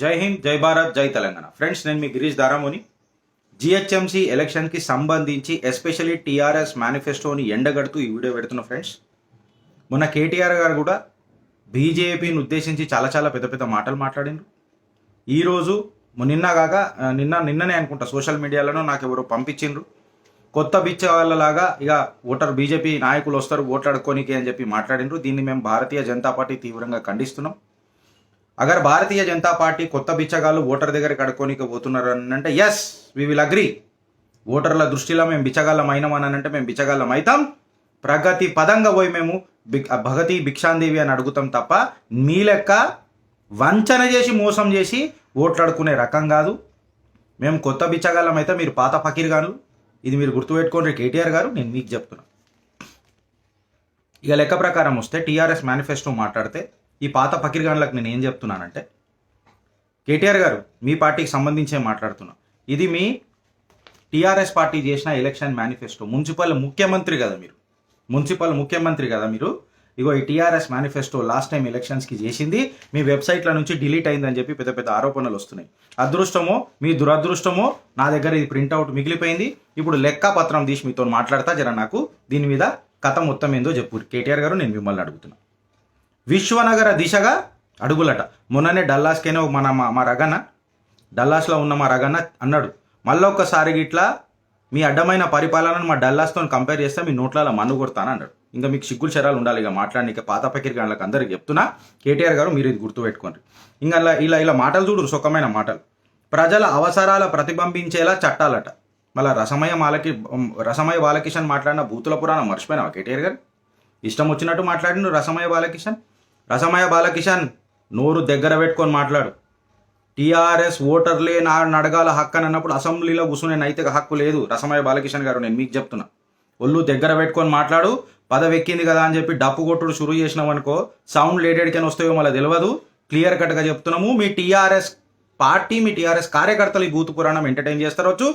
జై హింద్ జై భారత్ జై తెలంగాణ. ఫ్రెండ్స్ నేను మీ గిరీష్ దారాముని. జిహెచ్ఎంసీ ఎలక్షన్కి సంబంధించి ఎస్పెషల్లీ టీఆర్ఎస్ మేనిఫెస్టోని ఎండగడుతూ ఈ వీడియో పెడుతున్న ఫ్రెండ్స్ మొన్న కేటీఆర్ గారు కూడా బీజేపీని ఉద్దేశించి చాలా చాలా పెద్ద పెద్ద మాటలు మాట్లాడిండ్రు. ఈరోజు నిన్న కాక నిన్న నిన్ననే అనుకుంటా సోషల్ మీడియాలో నాకు ఎవరో పంపించిండ్రు. కొత్త బిచ్చ వాళ్ళలాగా ఇక ఓటర్ బీజేపీ నాయకులు వస్తారు ఓట్లాడుకోనికి అని చెప్పి మాట్లాడిండ్రు. దీన్ని మేము భారతీయ జనతా పార్టీ తీవ్రంగా ఖండిస్తున్నాం. అగర్ భారతీయ జనతా పార్టీ కొత్త బిచ్చగాళ్ళు ఓటర్ దగ్గరికి అడుక్కోనికి పోతున్నారు అని అంటే ఎస్ వి విల్ అగ్రీ ఓటర్ల దృష్టిలో మేము బిచ్చగాళ్ళం అయినామని అంటే మేము బిచ్చగాళ్ళం అవుతాం ప్రగతి పదంగా పోయి మేము బిక్ భగతి భిక్షాందేవి అని అడుగుతాం తప్ప మీ లెక్క వంచన చేసి మోసం చేసి ఓట్లాడుకునే రకం కాదు. మేము కొత్త బిచ్చగాళ్ళం అయితే మీరు పాత ఫకీర్ గాను ఇది మీరు గుర్తుపెట్టుకోండి కేటీఆర్ గారు నేను మీకు చెప్తున్నా. ఇక లెక్క ప్రకారం వస్తే టీఆర్ఎస్ మేనిఫెస్టో మాట్లాడితే ఈ పాత ఫకీర్గాన్లకు నేను ఏం చెప్తున్నానంటే కేటీఆర్ గారు మీ పార్టీకి సంబంధించే మాట్లాడుతున్నా. ఇది మీ టీఆర్ఎస్ పార్టీ చేసిన ఎలక్షన్ మేనిఫెస్టో. మున్సిపల్ ముఖ్యమంత్రి కదా మీరు. మున్సిపల్ ముఖ్యమంత్రి కదా మీరు. ఇగో ఈ టీఆర్ఎస్ మేనిఫెస్టో లాస్ట్ టైం ఎలక్షన్స్కి చేసింది మీ వెబ్సైట్ల నుంచి డిలీట్ అయిందని చెప్పి పెద్ద పెద్ద ఆరోపణలు వస్తున్నాయి. అదృష్టమో మీ దురదృష్టమో నా దగ్గర ఇది ప్రింట్అవుట్ మిగిలిపోయింది. ఇప్పుడు లెక్క పత్రం తీసి మీతో మాట్లాడతా జర నాకు. దీని మీద కథ మొత్తం ఏందో చెప్పు. కేటీఆర్ గారు నేను మిమ్మల్ని అడుగుతున్నా. విశ్వనగర దిశగా అడుగులట. మొన్ననే డల్లాస్కైనా మన మా- మా రగన్న డల్లాస్లో ఉన్న మా రగన్న అన్నాడు మళ్ళీ ఒక్కసారి గిట్లా మీ అడ్డమైన పరిపాలనను మా డల్లాస్తో కంపేర్ చేస్తే మీ నోట్ల మన్ను కొడతాను అన్నాడు. ఇంకా మీకు సిగ్గులు చరాలు ఉండాలి ఇక మాట్లాడడానికి పాత పకిరి అందరికి చెప్తున్నా కేటీఆర్ గారు మీరు ఇది గుర్తుపెట్టుకోండి. ఇంకా ఇలా ఇలా ఇలా మాటలు చూడు సుఖమైన మాటలు. ప్రజల అవసరాల ప్రతిబింబించేలా చట్టాలట. మళ్ళీ రసమయ మాలకి రసమయ బాలకిషన్ మాట్లాడిన భూతుల పురాణం మర్చిపోయినావా కేటీఆర్ గారు? ఇష్టం వచ్చినట్టు మాట్లాడిండు రసమయ బాలకిషన్? రసమయ బాలకిషన్ నోరు దగ్గర పెట్టుకొని మాట్లాడు. టీఆర్ఎస్ ఓటర్లే నా నడగాల హక్కు అని అన్నప్పుడు అసెంబ్లీలో కూర్చునే నైతిక హక్కు లేదు. రసమయ బాలకిషన్ గారు నేను మీకు చెప్తున్నా. ఒళ్ళు దగ్గర పెట్టుకొని మాట్లాడు. పదవెక్కింది కదా అని చెప్పి డప్పు కొట్టుడు షురూ చేసినాం అనుకో సౌండ్ లేటెడ్కని వస్తాయో మళ్ళీ తెలియదు క్లియర్ కట్గా చెప్తున్నాము. మీ టీఆర్ఎస్ పార్టీ మీ టీఆర్ఎస్ కార్యకర్తలు ఈ భూత పురాణం ఎంటర్టైన్ చేస్తారొచ్చు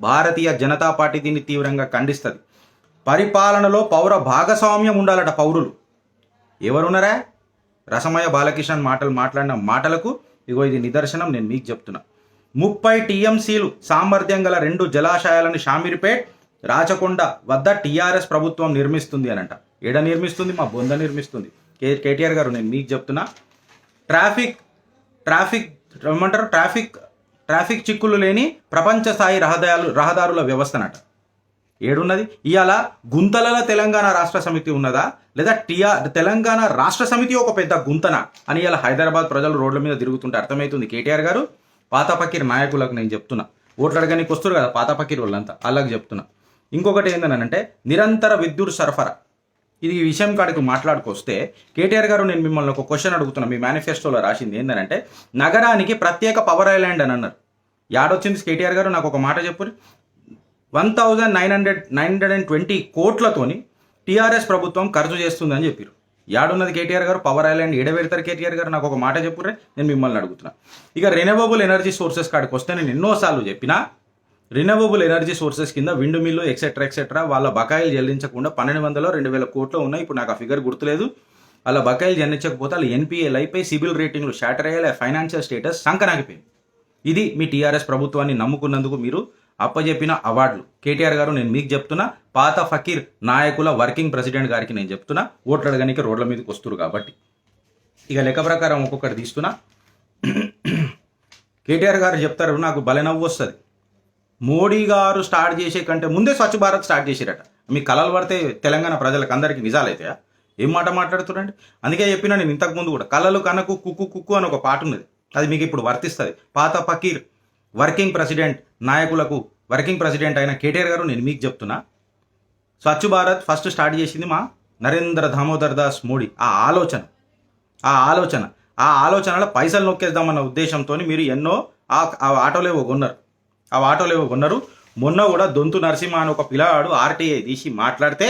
భారతీయ జనతా పార్టీ దీన్ని తీవ్రంగా ఖండిస్తుంది. పరిపాలనలో పౌర భాగస్వామ్యం ఉండాలట పౌరులు. ఎవరున్నారా? రసమయ బాలకిషన్ మాటలు మాట్లాడిన మాటలకు ఇగో ఇది నిదర్శనం నేను మీకు చెప్తున్నా. ముప్పై టీఎంసీలు సామర్థ్యం గల రెండు జలాశయాలను షామీర్పేట్ రాచకొండ వద్ద టీఆర్ఎస్ ప్రభుత్వం నిర్మిస్తుంది అనంట. ఏడ నిర్మిస్తుంది? మా బొంద నిర్మిస్తుంది. కే కేటీఆర్ గారు నేను మీకు చెప్తున్నా. ట్రాఫిక్ ట్రాఫిక్ ఏమంటారు? ట్రాఫిక్ ట్రాఫిక్ చిక్కులు లేని ప్రపంచ స్థాయి రహదారులు రహదారుల వ్యవస్థనట ఏడున్నది? ఇవాళ గుంతలలో తెలంగాణ రాష్ట్ర సమితి ఉన్నదా? లేదా టిఆర్ తెలంగాణ రాష్ట్ర సమితి ఒక పెద్ద గుంతన అని ఇలా హైదరాబాద్ ప్రజలు రోడ్ల మీద తిరుగుతుంటే అర్థమవుతుంది కేటీఆర్ గారు. పాత పకీర్ నాయకులకు నేను చెప్తున్నా. ఓట్లు అడగడానికి వస్తారు కదా పాత పకీర్ వాళ్ళంతా. అలాగే చెప్తున్నా. ఇంకొకటి ఏంటనంటే నిరంతర విద్యుత్ సరఫరా. ఇది ఈ విషయం కాడికి మాట్లాడుకొస్తే కేటీఆర్ గారు నేను మిమ్మల్ని ఒక క్వశ్చన్ అడుగుతున్నా. మీ మేనిఫెస్టోలో రాసింది ఏంటంటే నగరానికి ప్రత్యేక పవర్ ఐలాండ్ అని అన్నారు. యాడొచ్చింది కేటీఆర్ గారు? నాకు ఒక మాట చెప్పు one thousand nine hundred nine hundred and twenty కోట్లతోని TRS ప్రభుత్వం ఖర్చు చేస్తుందని చెప్పారు యాడున్నది కేటీఆర్ గారు పవర్ ఐలాండ్ ఎడబెడతారు కేటీఆర్ గారు నాకు ఒక మాట చెప్పురే నేను మిమ్మల్ని అడుగుతున్నా. ఇక రెన్యూవబుల్ ఎనర్జీ సోర్సెస్ కాడికి వస్తే నేను ఎన్నోసార్లు చెప్పినా రినవబుల్ ఎనర్జీ సోర్సెస్ కింద విండ్ మిల్లు ఎక్సెట్రా ఎక్సెట్రా వాళ్ళ బకాయిలు చెల్లించకుండా పన్నెండు వందలు రెండు వేల కోట్లు ఉన్నాయి. ఇప్పుడు నాకు ఆ ఫిగర్ గుర్తులేదు. అలా బకాయిలు చెల్లించకపోతే వాళ్ళు ఎన్పిఎల్ అయిపోయి సిబిల్ రేటింగ్లు షాటర్ అయ్యేలా ఫైనాన్షియల్ స్టేటస్ సంకనాగిపోయింది. ఇది మీ టీఆర్ఎస్ ప్రభుత్వాన్ని నమ్ముకున్నందుకు మీరు అప్పజెప్పిన అవార్డులు. కేటీఆర్ గారు నేను మీకు చెప్తున్నా పాత ఫకీర్ నాయకుల వర్కింగ్ ప్రెసిడెంట్ గారికి నేను చెప్తున్నా ఓట్లు అడగడానికి రోడ్ల మీదకి వస్తురు కాబట్టి. ఇక లెక్క ప్రకారం ఒక్కొక్కటి తీస్తున్నా. కేటీఆర్ గారు చెప్తారు నాకు భలే నవ్వు వస్తుంది. మోడీ గారు స్టార్ట్ చేసే కంటే ముందే స్వచ్ఛ భారత్ స్టార్ట్ చేసిరట మీ కళలు పడితే తెలంగాణ ప్రజలకు అందరికీ నిజాలైతాయా? ఏం మాట మాట్లాడుతున్నారండి? అందుకే చెప్పినా నేను ఇంతకు ముందు కూడా కళలు కనకు కుక్కు కుక్కు అని ఒక పాట ఉన్నది. అది మీకు ఇప్పుడు వర్తిస్తుంది. పాత ఫకీర్ వర్కింగ్ ప్రెసిడెంట్ నాయకులకు వర్కింగ్ ప్రెసిడెంట్ అయిన కేటీఆర్ గారు నేను మీకు చెప్తున్నా స్వచ్ఛ భారత్ ఫస్ట్ స్టార్ట్ చేసింది మా నరేంద్ర దామోదర్ దాస్ మోడీ. ఆ ఆలోచన ఆ ఆలోచన ఆ ఆలోచనలో పైసలు నొక్కేద్దామన్న ఉద్దేశంతో మీరు ఎన్నో ఆ ఆటోలు ఆటోలేవో కొన్నారు. ఆ ఆటోలేవో కొన్నారు. మొన్న కూడా దొంతు నరసింహ అని ఒక పిల్లవాడు ఆర్టీఐ తీసి మాట్లాడితే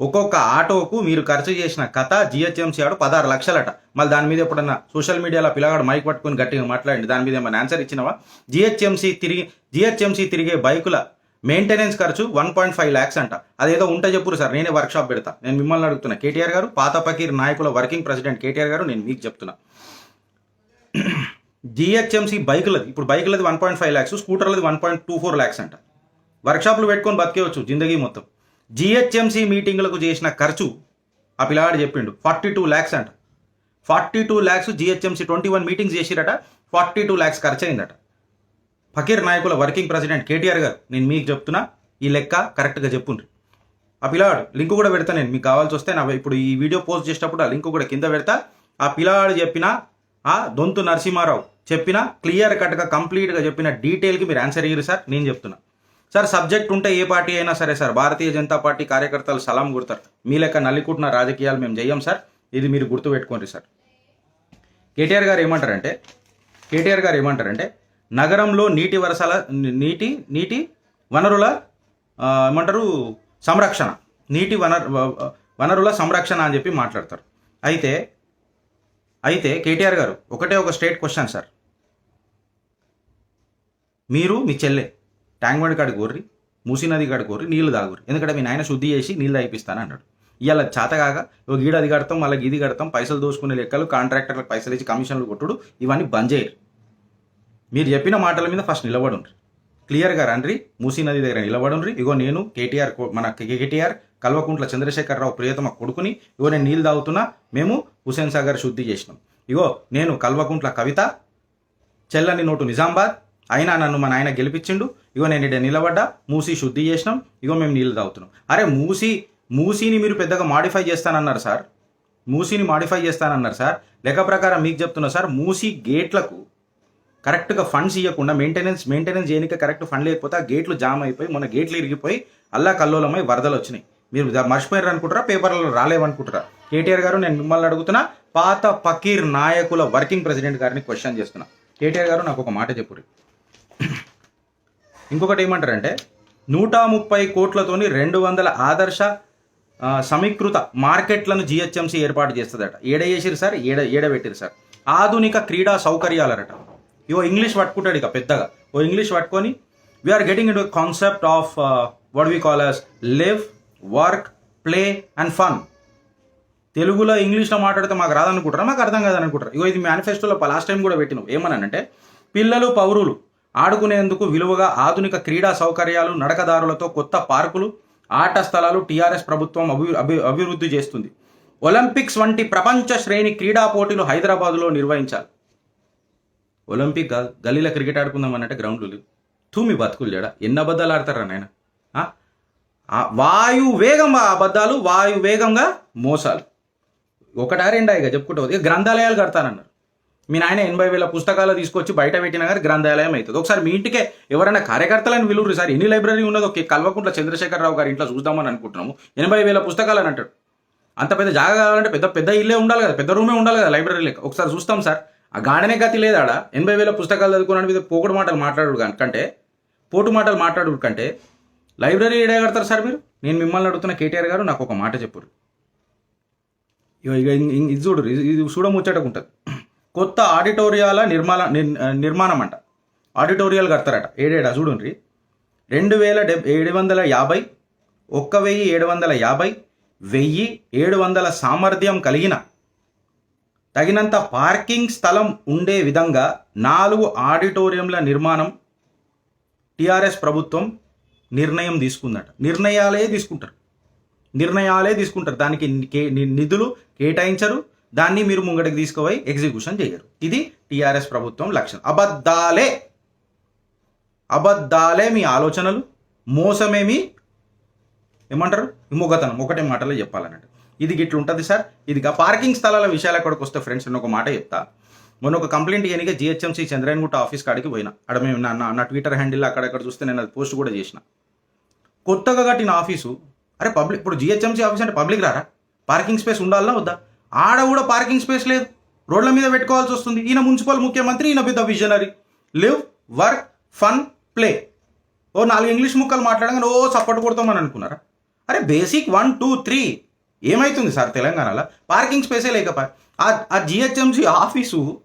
ఒక్కొక్క ఆటోకు మీరు ఖర్చు చేసిన కథ జిహెచ్ఎంసీ ఆడు పదహారు లక్షలట. మళ్ళీ దాని మీద ఎప్పుడన్నా సోషల్ మీడియాలో పిల్లగాడు మైక్ పట్టుకొని గట్టిగా మాట్లాడండి. దాని మీద ఏమైనా ఆన్సర్ ఇచ్చినావా? జిహెచ్ఎంసీ తిరిగి జిహెచ్ఎంసీ తిరిగే బైకుల మెయింటెనెన్స్ ఖర్చు వన్ పాయింట్ ఫైవ్ ల్యాక్స్ అంట. అదేదో ఉంటే చెప్పురు సార్ నేనే వర్క్షాప్ పెడతా. నేను మిమ్మల్ని అడుగుతున్నా. కేటీఆర్ గారు పాత పకీర్ నాయకుల వర్కింగ్ ప్రెసిడెంట్ కేటీఆర్ గారు నేను మీకు చెప్తున్నా. జిహెచ్ఎంసీ బైకులది ఇప్పుడు బైకులది one point five lakhs స్కూటర్లది one point two four lakhs అంట. వర్క్షాప్లు పెట్టుకొని బతికేవచ్చు జిందగీ మొత్తం. జిహెచ్ఎంసీ మీటింగ్లకు చేసిన ఖర్చు ఆ పిల్లగాడు చెప్పిండు ఫార్టీ టూ ల్యాక్స్ అంట. Forty two lakhs GHMC twenty one meetings చేసిరట forty two lakhs ఖర్చు అయిందట ఫకీర్ నాయకుల వర్కింగ్ ప్రెసిడెంట్ కేటీఆర్ గారు నేను మీకు చెప్తున్నా ఈ లెక్క కరెక్ట్గా చెప్పుండ్రి. ఆ పిల్లాడు లింక్ కూడా పెడతా నేను మీకు కావాల్సి వస్తే నా ఇప్పుడు ఈ వీడియో పోస్ట్ చేసేటప్పుడు ఆ లింక్ కూడా కింద పెడతా. ఆ పిల్లాడు చెప్పిన ఆ దొంతు నరసింహారావు చెప్పిన క్లియర్ కట్గా కంప్లీట్గా చెప్పిన డీటెయిల్కి మీరు ఆన్సర్ ఇయ్యరు సార్ నేను చెప్తున్నా. సార్ సబ్జెక్ట్ ఉంటే ఏ పార్టీ అయినా సరే సార్ భారతీయ జనతా పార్టీ కార్యకర్తలు సలాం గుర్తారు మీ లెక్క నల్లికుంటున్న రాజకీయాలు మేము చెయ్యం సార్ ఇది మీరు గుర్తుపెట్టుకోండి సార్. కేటీఆర్ గారు ఏమంటారంటే కేటీఆర్ గారు ఏమంటారంటే నగరంలో నీటి వరసల నీటి నీటి వనరుల ఏమంటారు సంరక్షణ. నీటి వనరు వనరుల సంరక్షణ అని చెప్పి మాట్లాడతారు. అయితే అయితే కేటీఆర్ గారు ఒకటే ఒక స్టేట్ క్వశ్చన్ సార్. మీరు మీ చెల్లె ట్యాంక్ బండ్ కాడికి కోర్రి మూసీ నది కాడికి కోర్రి నీళ్ళు తాగురు ఎందుకంటే మీ నాయన శుద్ధి చేసి నీళ్ళు తాగిపిస్తాను అన్నాడు. ఇవాళ చేతగాక ఒక గీడ అది కడతాం మళ్ళీ ఇది కడతాం పైసలు దోసుకునే లెక్కలు కాంట్రాక్టర్లకు పైసలు ఇచ్చి కమిషన్లు కొట్టుడు ఇవన్నీ బంద్ చేయరు. మీరు చెప్పిన మాటల మీద ఫస్ట్ నిలబడుండ్రి. క్లియర్గా రండ్రి. మూసీ నది దగ్గర నిలబడుండ్రి. ఇగో నేను కేటీఆర్ మన కేటీఆర్ కల్వకుంట్ల చంద్రశేఖరరావు ప్రియతమ కొడుకుని ఇగో నేను నీళ్ళు తాగుతున్నా. మేము హుసేన్ సాగర్ శుద్ధి చేసినాం. ఇగో నేను కల్వకుంట్ల కవిత చెల్లని నోటు నిజామాబాద్. అయినా నన్ను మా నాయన గెలిపించిండు. ఇగో నేను ఇక్కడ నిలబడ్డా. మూసి శుద్ధి చేసినాం. ఇగో మేము నీళ్ళు తాగుతున్నాం. అరే మూసీ మూసీని మీరు పెద్దగా మాడిఫై చేస్తానన్నారు సార్. మూసీని మాడిఫై చేస్తానన్నారు సార్. లెక్క ప్రకారం మీకు చెప్తున్నా సార్ మూసి గేట్లకు కరెక్ట్గా ఫండ్స్ ఇవ్వకుండా మెయింటెనెన్స్ మెయింటెనెన్స్ చేయడానికి కరెక్ట్ ఫండ్ లేకపోతే ఆ గేట్లు జామ్ అయిపోయి మన గేట్లు ఇరిగిపోయి అల్లా కల్లోలమై వరదలు వచ్చినాయి. మీరు మర్చిపోయారు అనుకుంటారా? పేపర్లలో రాలేవనుకుంటారా? కేటీఆర్ గారు నేను మిమ్మల్ని అడుగుతున్నా పాత పకీర్ నాయకుల వర్కింగ్ ప్రెసిడెంట్ గారిని క్వశ్చన్ చేస్తున్నా. కేటీఆర్ గారు నాకు ఒక మాట చెప్పురి ఇంకొకటి ఏమంటారంటే నూట ముప్పై కోట్లతోని రెండు వందల ఆదర్శ సమీకృత మార్కెట్లను జిహెచ్ఎంసీ ఏర్పాటు చేస్తుందట. ఏడ చేసిరు సార్? ఏడ ఏడ పెట్టిరు సార్? ఆధునిక క్రీడా సౌకర్యాలరట. ఇవో ఇంగ్లీష్ పట్టుకుంటాడు ఇక పెద్దగా. ఓ ఇంగ్లీష్ పట్టుకొని we're getting in concept of what we call as live work play and fun తెలుగులో ఇంగ్లీష్లో మాట్లాడితే మాకు రాదనుకుంటారా? మాకు అర్థం కాదనుకుంటారు? ఇగో ఇది మేనిఫెస్టోలో లాస్ట్ టైం కూడా పెట్టినాం. ఏమన్నానంటే పిల్లలు పౌరులు ఆడుకునేందుకు విలువగా ఆధునిక క్రీడా సౌకర్యాలు నడకదారులతో కొత్త పార్కులు ఆట స్థలాలు టీఆర్ఎస్ ప్రభుత్వం అభి అభి అభివృద్ధి చేస్తుంది. ఒలింపిక్స్ వంటి ప్రపంచ శ్రేణి క్రీడా పోటీలు హైదరాబాదులో నిర్వహించాలి. ఒలింపిక్ కాదు గల్లీలో క్రికెట్ ఆడుకుందాం అన్నట్టు గ్రౌండ్లు లేవు. తూమి బతుకులు జడ ఎన్ని అబద్ధాలు ఆడతారా నాయన? వాయు వేగం అబద్ధాలు వాయు వేగంగా మోసాలు. ఒకటా రెండా ఇక చెప్పుకుంటావు ఇక గ్రంథాలయాలు కడతానన్నారు. మీ నాయన ఎనభై వేల పుస్తకాలు తీసుకొచ్చి బయట పెట్టినా కానీ గ్రంథాలయం అవుతుంది. ఒకసారి మీ ఇంటికే ఎవరైనా కార్యకర్తలను విలువరు సార్? ఎన్ని లైబ్రరీ ఉన్నదో? ఒక కల్వకుంట్ల చంద్రశేఖరరావు గారి ఇంట్లో చూద్దామని అనుకుంటున్నాము. ఎనభై వేల పుస్తకాలు అని అంటాడు. అంత పెద్ద జాగా కావాలంటే పెద్ద పెద్ద ఇల్లే ఉండాలి కదా. పెద్ద రూమే ఉండాలి కదా లైబ్రరీ లెక్క. ఒకసారి చూస్తాం సార్. ఆ గాడనే గతి లేదాడ? ఎనభై వేల పుస్తకాలు చదువుకున్నాడు మీద పోకుడు మాటలు మాట్లాడు కంటే పోటు మాటలు మాట్లాడు కంటే లైబ్రరీ ఏడగడతారు సార్ మీరు? నేను మిమ్మల్ని అడుగుతున్న కేటీఆర్ గారు నాకు ఒక మాట చెప్పురు ఇగో ఇక ఇది చూడు ఇది ఇది చూడముచ్చటకు ఉంటుంది. కొత్త ఆడిటోరియాల నిర్మాణ నిర్- నిర్మాణం అంట ఆడిటోరియాలు కడతారట. ఏడేడా చూడండి రెండు వేల డెబ్ ఏడు వందల యాభై ఒక్క వెయ్యి ఏడు వందల యాభై వెయ్యి ఏడు వందల సామర్థ్యం కలిగిన తగినంత పార్కింగ్ స్థలం ఉండే విధంగా నాలుగు ఆడిటోరియంల నిర్మాణం టిఆర్ఎస్ ప్రభుత్వం నిర్ణయం తీసుకుందట. నిర్ణయాలే తీసుకుంటారు. నిర్ణయాలే తీసుకుంటారు. దానికి కే- ని- నిధులు కేటాయించరు. దాన్ని మీరు ముంగడికి తీసుకుపోయి ఎగ్జిక్యూషన్ చేయరు. ఇది టిఆర్ఎస్ ప్రభుత్వం లక్ష్యం. అబద్ధాలే. అబద్ధాలే మీ ఆలోచనలు. మోసమేమి? ఏమంటారు? మొగతనం ఒకటే మాటలో చెప్పాలన్నట్టు. ఇది గిట్లు ఉంటుంది సార్. ఇదిగా పార్కింగ్ స్థలాల విషయాల ఎక్కడికి వస్తే ఫ్రెండ్స్ నేను ఒక మాట చెప్తా. మొన్న ఒక కంప్లైంట్ ఇయనిక జిహెచ్ఎంసీ చంద్రయన్గుట్ట ఆఫీస్ కాడికి పోయినా. అక్కడ మేము నా నా- నా ట్విట్టర్ హ్యాండిల్ అక్కడక్కడ చూస్తే నేను అది పోస్ట్ కూడా చేసిన. కొత్తగా కట్టిన ఆఫీసు అరే పబ్లిక్ ఇప్పుడు జిహెచ్ఎంసీ ఆఫీస్ అంటే పబ్లిక్ రారా? పార్కింగ్ స్పేస్ ఉండాలనా వద్దా? ఆడ కూడా పార్కింగ్ స్పేస్ లేదు. రోడ్ల మీద పెట్టుకోవాల్సి వస్తుంది. ఈయన మున్సిపల్ ముఖ్యమంత్రి ఈయన పెద్ద visionary. Live work fun play. ఓ నాలుగు ఇంగ్లీష్ ముక్కలు మాట్లాడగానే ఓ సపోర్ట్ కొడతామని అనుకున్నారా? అరే బేసిక్ వన్ టూ త్రీ. ఏమైతుంది సార్ తెలంగాణలో? పార్కింగ్ స్పేసే లేకపోయా ఆ- ఆ జిహెచ్ఎంసీ ఆఫీసు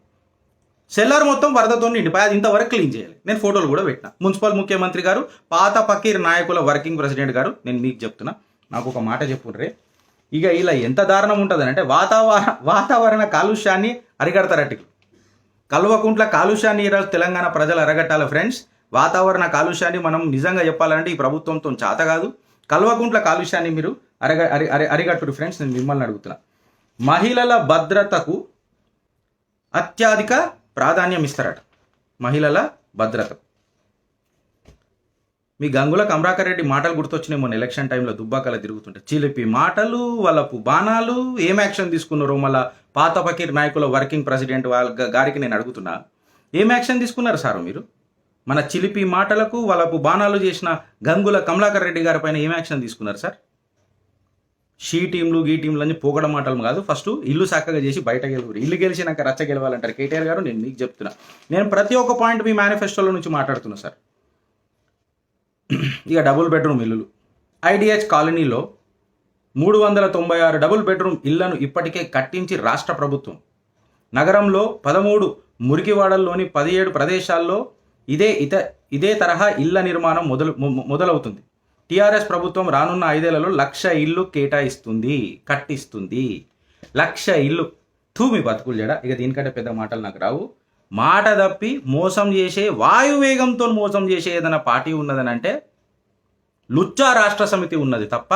సెల్లార్ మొత్తం వరదతో నిండిపోయి అది ఇంతవరకు క్లీన్ చేయాలి. నేను ఫోటోలు కూడా పెట్టిన. మున్సిపల్ ముఖ్యమంత్రి గారు పాత పకీర్ నాయకుల వర్కింగ్ ప్రెసిడెంట్ గారు నేను మీకు చెప్తున్నా నాకు ఒక మాట చెప్పుండ్రే ఇక ఇలా ఎంత దారుణం ఉంటుంది అంటే వాతావరణ వాతావరణ కాలుష్యాన్ని అరికడతారట కల్వకుంట్ల కాలుష్యాన్ని ఈరోజు తెలంగాణ ప్రజలు అరగట్టాలి ఫ్రెండ్స్. వాతావరణ కాలుష్యాన్ని మనం నిజంగా చెప్పాలంటే ఈ ప్రభుత్వంతో చాత కాదు. కల్వకుంట్ల కాలుష్యాన్ని మీరు అరగ అరి అరి అరిగట్టుడు ఫ్రెండ్స్ నేను మిమ్మల్ని అడుగుతున్నా. మహిళల భద్రతకు అత్యధిక ప్రాధాన్యం ఇస్తారట. మహిళల భద్రత. మీ గంగుల కమరాకర్ రెడ్డి మాటలు గుర్తొచ్చినాయి మొన్న ఎలక్షన్ టైంలో దుబ్బాకల తిరుగుతుంటే. చిలిపి మాటలు వాళ్ళపు బాణాలు ఏం యాక్షన్ తీసుకున్నారు మళ్ళా పాత పకీర్ నాయకుల వర్కింగ్ ప్రెసిడెంట్ వాళ్ళ గారికి నేను అడుగుతున్నా. ఏం యాక్షన్ తీసుకున్నారు సారు మీరు? మన చిలిపి మాటలకు వాళ్ళకు బాణాలు చేసిన గంగుల కమలాకర్ రెడ్డి గారి పైన ఏం యాక్షన్ తీసుకున్నారు సార్? షీ టీంలు గీ టీంలు అని పోగడ మాటలు కాదు. ఫస్ట్ ఇల్లు చక్కగా చేసి బయట గెలువురు ఇల్లు గెలిచినాక రచ్చ గెలవాలంటారు కేటీఆర్ గారు. నేను మీకు చెప్తున్నా. నేను ప్రతి ఒక్క పాయింట్ మీ మేనిఫెస్టోలో నుంచి మాట్లాడుతున్నా సార్. ఇక డబుల్ బెడ్రూమ్ ఇల్లులు. ఐడిహెచ్ కాలనీలో మూడు వందల తొంభై ఆరు డబుల్ బెడ్రూమ్ ఇళ్ళను ఇప్పటికే కట్టించి రాష్ట్ర ప్రభుత్వం. నగరంలో పదమూడు మురికివాడల్లోని పదిహేడు ప్రదేశాల్లో ఇదే ఇత ఇదే తరహా ఇళ్ళ నిర్మాణం మొదలు మొదలవుతుంది. టీఆర్ఎస్ ప్రభుత్వం రానున్న ఐదేళ్ళలో లక్ష ఇల్లు కేటాయిస్తుంది కట్టిస్తుంది. లక్ష ఇల్లు తూమి బతుకులు జడ. ఇక దీనికంటే పెద్ద మాటలు నాకు రావు. మాట తప్పి మోసం చేసే వాయువేగంతో మోసం చేసే ఏదైనా పార్టీ ఉన్నదని అంటే లుచ్చా రాష్ట్ర సమితి ఉన్నది తప్ప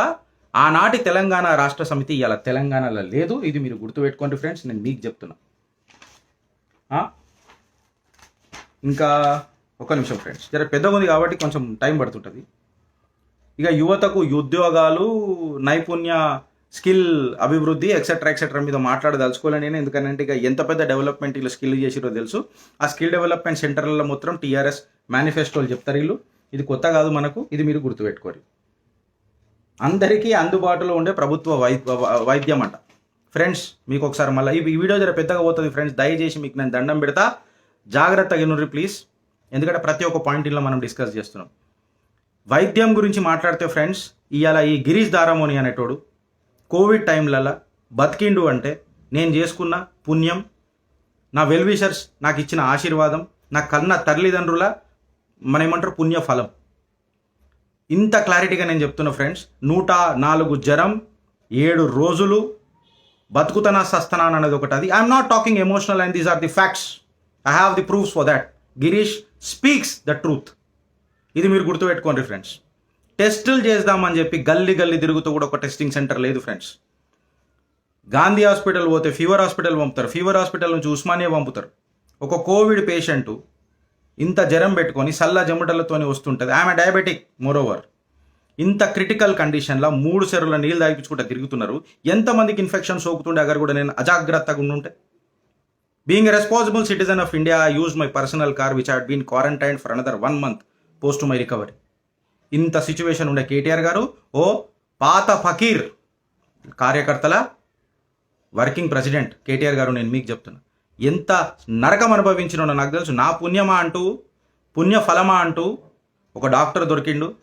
ఆనాటి తెలంగాణ రాష్ట్ర సమితి ఇలా తెలంగాణలో లేదు. ఇది మీరు గుర్తుపెట్టుకోండి ఫ్రెండ్స్. నేను మీకు చెప్తున్నా. ఇంకా ఒక నిమిషం ఫ్రెండ్స్. జర పెద్దగా ఉంది కాబట్టి కొంచెం టైం పడుతుంటుంది. ఇక యువతకు ఉద్యోగాలు నైపుణ్య స్కిల్ అభివృద్ధి ఎక్సెట్రా ఎక్సెట్రా మీద మాట్లాడదలుచుకోవాలని నేను ఎందుకంటే ఇక ఎంత పెద్ద డెవలప్మెంట్ వీళ్ళు స్కిల్ చేసిరో తెలుసు. ఆ స్కిల్ డెవలప్మెంట్ సెంటర్లలో మొత్తం టీఆర్ఎస్ మేనిఫెస్టోలు చెప్తారు వీళ్ళు. ఇది కొత్త కాదు మనకు ఇది మీరు గుర్తుపెట్టుకోరు అందరికీ అందుబాటులో ఉండే ప్రభుత్వ వైద్య వైద్యం అంట. ఫ్రెండ్స్ మీకు ఒకసారి మళ్ళీ ఈ వీడియో జర పెద్దగా పోతుంది ఫ్రెండ్స్ దయచేసి మీకు నేను దండం పెడతా. జాగ్రత్తగా ఇనుర్రి ప్లీజ్ ఎందుకంటే ప్రతి ఒక్క పాయింట్ ఇలా మనం డిస్కస్ చేస్తున్నాం. వైద్యం గురించి మాట్లాడితే ఫ్రెండ్స్ ఇవాళ ఈ గిరీష్ దారామోని అనేటోడు కోవిడ్ టైంలలో బతికిండు అంటే నేను చేసుకున్న పుణ్యం నా వెల్విషర్స్ నాకు ఇచ్చిన ఆశీర్వాదం నా కన్న తల్లిదండ్రుల మన ఏమంటారు పుణ్య ఫలం ఇంత క్లారిటీగా నేను చెప్తున్నా ఫ్రెండ్స్ నూట నాలుగు జ్వరం ఏడు రోజులు బతుకుతనా సస్తనా అనేది ఒకటి అది I'm not talking emotional and these are the facts I have the proofs for that Girish speaks the truth ఇది మీరు గుర్తుపెట్టుకోండి ఫ్రెండ్స్. టెస్టులు చేద్దామని చెప్పి గల్లీ గల్లీ తిరుగుతూ కూడా ఒక టెస్టింగ్ సెంటర్ లేదు ఫ్రెండ్స్. గాంధీ హాస్పిటల్ పోతే ఫీవర్ హాస్పిటల్ పంపుతారు. ఫీవర్ హాస్పిటల్ నుంచి ఉస్మానియా పంపుతారు. ఒక కోవిడ్ పేషెంట్ ఇంత జ్వరం పెట్టుకొని సల్ల జముటలతోనే వస్తుంటుంది. ఆమె డయాబెటిక్ మోరోవర్ ఇంత క్రిటికల్ కండిషన్లో మూడు సెరువుల నీళ్ళు తాగిపించుకుంటా తిరుగుతున్నారు. ఎంతమందికి ఇన్ఫెక్షన్ సోకుతుండే అగర్ కూడా నేను అజాగ్రత్తగా ఉండుంటే? Being responsible citizen of India use my personal car which had been quarantine for another one month post my recovery. ఇంత సిచ్యువేషన్ ఉండే కేటీఆర్ గారు ఓ పాత ఫకీర్ కార్యకర్తల వర్కింగ్ ప్రెసిడెంట్ కేటీఆర్ గారు నేను మీకు చెప్తున్నా. ఎంత నరకం అనుభవించినో నాకు తెలుసు. నా పుణ్యమా అంటూ పుణ్య ఫలమా అంటూ ఒక డాక్టర్ దొరికిండు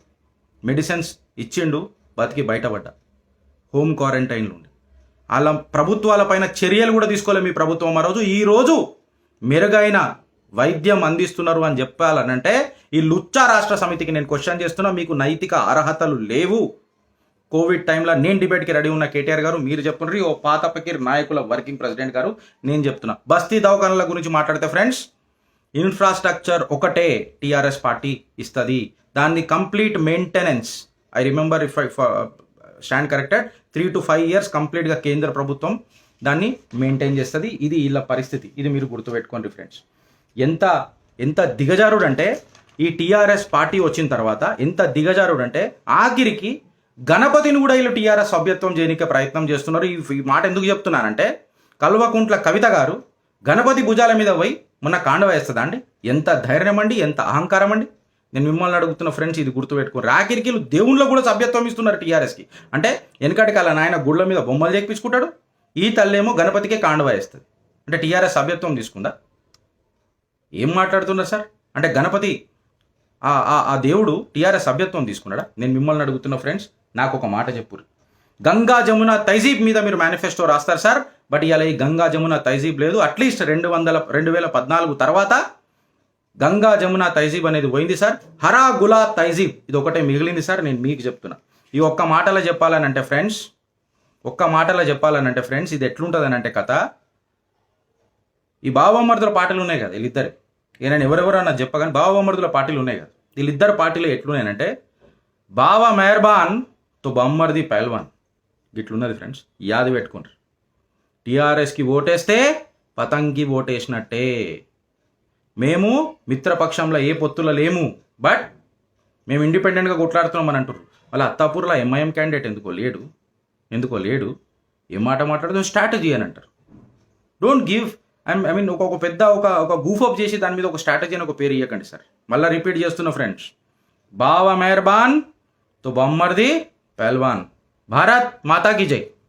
మెడిసిన్స్ ఇచ్చిండు బతికి బయటపడ్డా. హోమ్ క్వారంటైన్లో ఉండి. వాళ్ళ ప్రభుత్వాల పైన చర్యలు కూడా తీసుకోలే మీ ప్రభుత్వం. ఆ రోజు ఈ రోజు మెరుగైన వైద్యం అందిస్తున్నారు అని చెప్పాలనంటే ఈ లుచ్చా రాష్ట్ర సమితికి నేను క్వశ్చన్ చేస్తున్నా మీకు నైతిక అర్హతలు లేవు. కోవిడ్ టైంలో నేను డిబేట్కి రెడీ ఉన్న కేటీఆర్ గారు మీరు చెప్తున్నారు ఓ పాత పకీర్ నాయకుల వర్కింగ్ ప్రెసిడెంట్ గారు నేను చెప్తున్నా. బస్తీ దవాఖానల గురించి మాట్లాడితే ఫ్రెండ్స్ ఇన్ఫ్రాస్ట్రక్చర్ ఒకటే టీఆర్ఎస్ పార్టీ ఇస్తుంది. దాన్ని complete maintenance I remember if I stand corrected three to five years కంప్లీట్గా కేంద్ర ప్రభుత్వం దాన్ని మెయింటైన్ చేస్తుంది. ఇది వీళ్ళ పరిస్థితి. ఇది మీరు గుర్తుపెట్టుకోండి ఫ్రెండ్స్ ఎంత ఎంత దిగజారుడంటే ఈ టీఆర్ఎస్ పార్టీ వచ్చిన తర్వాత ఎంత దిగజారుడంటే ఆఖరికి గణపతిని కూడా వీళ్ళు టీఆర్ఎస్ సభ్యత్వం చేయనికే ప్రయత్నం చేస్తున్నారు. ఈ మాట ఎందుకు చెప్తున్నానంటే కల్వకుంట్ల కవిత గారు గణపతి భుజాల మీద పోయి మొన్న కాండ వేస్తుందా అండి? ఎంత ధైర్యం అండి ఎంత అహంకారం అండి? నేను మిమ్మల్ని అడుగుతున్న ఫ్రెండ్స్ ఇది గుర్తుపెట్టుకోండి. రాకిరికీలు దేవుళ్ళు కూడా సభ్యత్వం ఇస్తున్నారు టీఆర్ఎస్కి. అంటే వెనకటి కాల నాయన గుళ్ళ మీద బొమ్మలు చేపించుకుంటాడు ఈ తల్లేమో గణపతికే కాండ వేస్తుంది. అంటే టీఆర్ఎస్ సభ్యత్వం తీసుకుందా? ఏం మాట్లాడుతున్నారు సార్? అంటే గణపతి ఆ ఆ- దేవుడు టీఆర్ఎస్ సభ్యత్వం తీసుకున్నాడా? నేను మిమ్మల్ని అడుగుతున్న ఫ్రెండ్స్ నాకు ఒక మాట చెప్పురు గంగా జమున తైజీబ్ మీద మీరు మేనిఫెస్టో రాస్తారు సార్ బట్ ఇలా ఈ గంగా జమున తైజీబ్ లేదు. అట్లీస్ట్ రెండు వందల రెండు వేల పద్నాలుగు తర్వాత గంగా జమున తైజీబ్ అనేది పోయింది సార్. హరా గులా తైజీబ్ ఇది ఒకటే మిగిలింది సార్ నేను మీకు చెప్తున్నా. ఈ ఒక్క మాటలో చెప్పాలనంటే ఫ్రెండ్స్ ఒక్క మాటలో చెప్పాలనంటే ఫ్రెండ్స్ ఇది ఎట్లుంటుందనంటే కథ ఈ బావమరుదుల పాటలు ఉన్నాయి కదా వీళ్ళిద్దరే. ఈయన ఎవరెవరు అన్నది చెప్పగానే బావమరుదుల పార్టీలు ఉన్నాయి కదా. వీళ్ళిద్దరు పార్టీలు ఎట్లున్నాయంటే బావ మెహర్బాన్తో బమ్మర్ది పైల్వాన్. ఇట్లున్నది ఫ్రెండ్స్ యాది పెట్టుకుంటారు టీఆర్ఎస్కి ఓటేస్తే పతంగి ఓటేసినట్టే. మేము మిత్రపక్షంలో ఏ పొత్తులో లేము. బట్ మేము ఇండిపెండెంట్గా కొట్లాడుతున్నాం అని అంటారు వాళ్ళ అత్తాపూర్లో ఎంఐఎం క్యాండిడేట్ ఎందుకో లేడు. ఎందుకో లేడు. ఏం మాట మాట్లాడదు స్ట్రాటజీ అని అంటారు. Don't give I I mean ఒక ఒక పెద్ద ఒక ఒక గూఫప్ చేసి దాని మీద ఒక స్ట్రాటజీ అని ఒక పేరు ఇవ్వకండి సార్ మళ్ళీ రిపీట్ చేస్తున్న ఫ్రెండ్స్ బావా మెహర్బాన్తో బొమ్మర్ది పెల్వాన్ భారత్ మాతాకి జై.